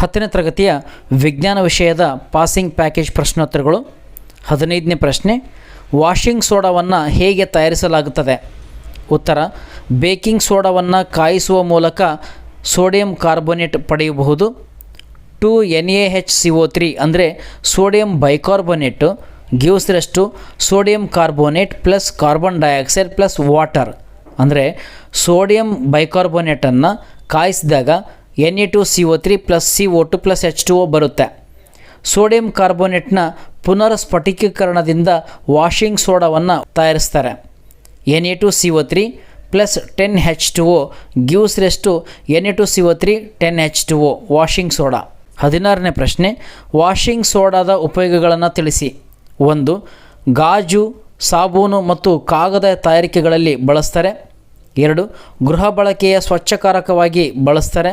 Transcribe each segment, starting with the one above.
ಹತ್ತನೇ ತರಗತಿಯ ವಿಜ್ಞಾನ ವಿಷಯದ ಪಾಸಿಂಗ್ ಪ್ಯಾಕೇಜ್ ಪ್ರಶ್ನೋತ್ತರಗಳು, ಹದಿನೈದನೇ ಪ್ರಶ್ನೆ, ವಾಷಿಂಗ್ ಸೋಡಾವನ್ನು ಹೇಗೆ ತಯಾರಿಸಲಾಗುತ್ತದೆ? ಉತ್ತರ, ಬೇಕಿಂಗ್ ಸೋಡಾವನ್ನು ಕಾಯಿಸುವ ಮೂಲಕ ಸೋಡಿಯಂ ಕಾರ್ಬೋನೇಟ್ ಪಡೆಯಬಹುದು. Two, N A H C O three ಅಂದರೆ sodium bicarbonate gives rest sodium carbonate plus carbon dioxide plus water. ಅಂದರೆ ಸೋಡಿಯಂ ಬೈಕಾರ್ಬೋನೇಟನ್ನು ಕಾಯಿಸಿದಾಗ N A two C O three plus C O two plus H two O ಬರುತ್ತೆ. Sodium ಕಾರ್ಬೋನೇಟ್ನ ಪುನರ್ ಸ್ಫಟಿಕೀಕರಣದಿಂದ washing ಸೋಡಾವನ್ನು ತಯಾರಿಸ್ತಾರೆ. N A two C O three plus ten H two O gives rest N A two C O three ten H two O washing soda. ಹದಿನಾರನೇ ಪ್ರಶ್ನೆ, washing ಸೋಡಾದ ಉಪಯೋಗಗಳನ್ನು ತಿಳಿಸಿ. ಒಂದು, ಗಾಜು, ಸಾಬೂನು ಮತ್ತು ಕಾಗದ ತಯಾರಿಕೆಗಳಲ್ಲಿ ಬಳಸ್ತಾರೆ. ಎರಡು, ಗೃಹ ಬಳಕೆಯ ಸ್ವಚ್ಛಕಾರಕವಾಗಿ ಬಳಸ್ತಾರೆ.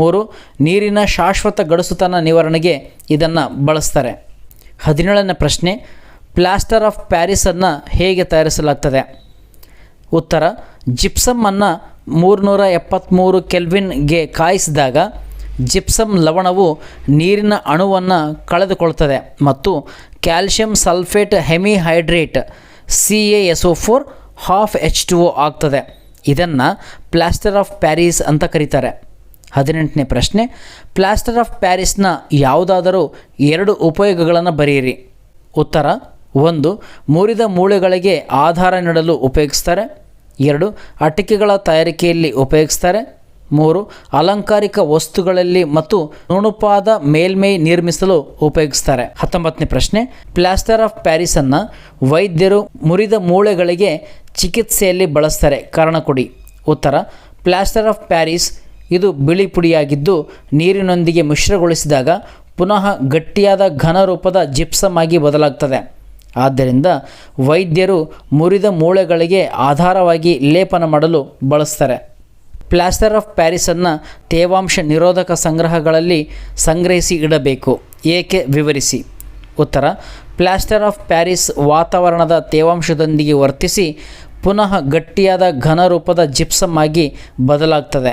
ಮೂರು, ನೀರಿನ ಶಾಶ್ವತ ಗಡಸುತನ ನಿವಾರಣೆಗೆ ಇದನ್ನು ಬಳಸ್ತಾರೆ. ಹದಿನೇಳನೇ ಪ್ರಶ್ನೆ, ಪ್ಲಾಸ್ಟರ್ ಆಫ್ ಪ್ಯಾರಿಸನ್ನು ಹೇಗೆ ತಯಾರಿಸಲಾಗ್ತದೆ? ಉತ್ತರ ಜಿಪ್ಸಮನ್ನು ಮೂರುನೂರ ಎಪ್ಪತ್ತ್ಮೂರು ಕೆಲ್ವಿನ್ಗೆ ಕಾಯಿಸಿದಾಗ ಜಿಪ್ಸಮ್ ಲವಣವು ನೀರಿನ ಅಣುವನ್ನು ಕಳೆದುಕೊಳ್ತದೆ ಮತ್ತು calcium sulphate hemihydrate C A S O four half H two O ಆಗ್ತದೆ. ಇದನ್ನು ಪ್ಲಾಸ್ಟರ್ ಆಫ್ ಪ್ಯಾರಿಸ್ ಅಂತ ಕರೀತಾರೆ. ಹದಿನೆಂಟನೇ ಪ್ರಶ್ನೆ, ಪ್ಲಾಸ್ಟರ್ ಆಫ್ ಪ್ಯಾರಿಸ್ನ ಯಾವುದಾದರೂ ಎರಡು ಉಪಯೋಗಗಳನ್ನು ಬರೆಯಿರಿ. ಉತ್ತರ, ಒಂದು, ಮುರಿದ ಮೂಳೆಗಳಿಗೆ ಆಧಾರ ನೀಡಲು ಉಪಯೋಗಿಸ್ತಾರೆ. ಎರಡು ಅಟಿಕೆಗಳ ತಯಾರಿಕೆಯಲ್ಲಿ ಉಪಯೋಗಿಸ್ತಾರೆ. ಮೂರು, ಅಲಂಕಾರಿಕ ವಸ್ತುಗಳಲ್ಲಿ ಮತ್ತು ನುಣುಪಾದ ಮೇಲ್ಮೈ ನಿರ್ಮಿಸಲು ಉಪಯೋಗಿಸ್ತಾರೆ. ಹತ್ತೊಂಬತ್ತನೇ ಪ್ರಶ್ನೆ, ಪ್ಲಾಸ್ಟರ್ ಆಫ್ ಪ್ಯಾರಿಸನ್ನು ವೈದ್ಯರು ಮುರಿದ ಮೂಳೆಗಳಿಗೆ ಚಿಕಿತ್ಸೆಯಲ್ಲಿ ಬಳಸ್ತಾರೆ. ಕಾರಣ ಕೊಡಿ. ಉತ್ತರ, ಪ್ಲಾಸ್ಟರ್ ಆಫ್ ಪ್ಯಾರಿಸ್ ಇದು ಬಿಳಿ ಪುಡಿಯಾಗಿದ್ದು ನೀರಿನೊಂದಿಗೆ ಮಿಶ್ರಗೊಳಿಸಿದಾಗ ಪುನಃ ಗಟ್ಟಿಯಾದ ಘನ ರೂಪದ ಜಿಪ್ಸಮ್ ಆಗಿ ಬದಲಾಗ್ತದೆ. ಆದ್ದರಿಂದ ವೈದ್ಯರು ಮುರಿದ ಮೂಳೆಗಳಿಗೆ ಆಧಾರವಾಗಿ ಲೇಪನ ಮಾಡಲು ಬಳಸ್ತಾರೆ. ಪ್ಲಾಸ್ಟರ್ ಆಫ್ ಪ್ಯಾರಿಸನ್ನು ತೇವಾಂಶ ನಿರೋಧಕ ಸಂಗ್ರಹಗಳಲ್ಲಿ ಸಂಗ್ರಹಿಸಿ ಇಡಬೇಕು. ಏಕೆ ವಿವರಿಸಿ. ಉತ್ತರ, ಪ್ಲಾಸ್ಟರ್ ಆಫ್ ಪ್ಯಾರಿಸ್ ವಾತಾವರಣದ ತೇವಾಂಶದೊಂದಿಗೆ ವರ್ತಿಸಿ ಪುನಃ ಗಟ್ಟಿಯಾದ ಘನ ರೂಪದ ಜಿಪ್ಸಮ್ ಆಗಿ ಬದಲಾಗ್ತದೆ.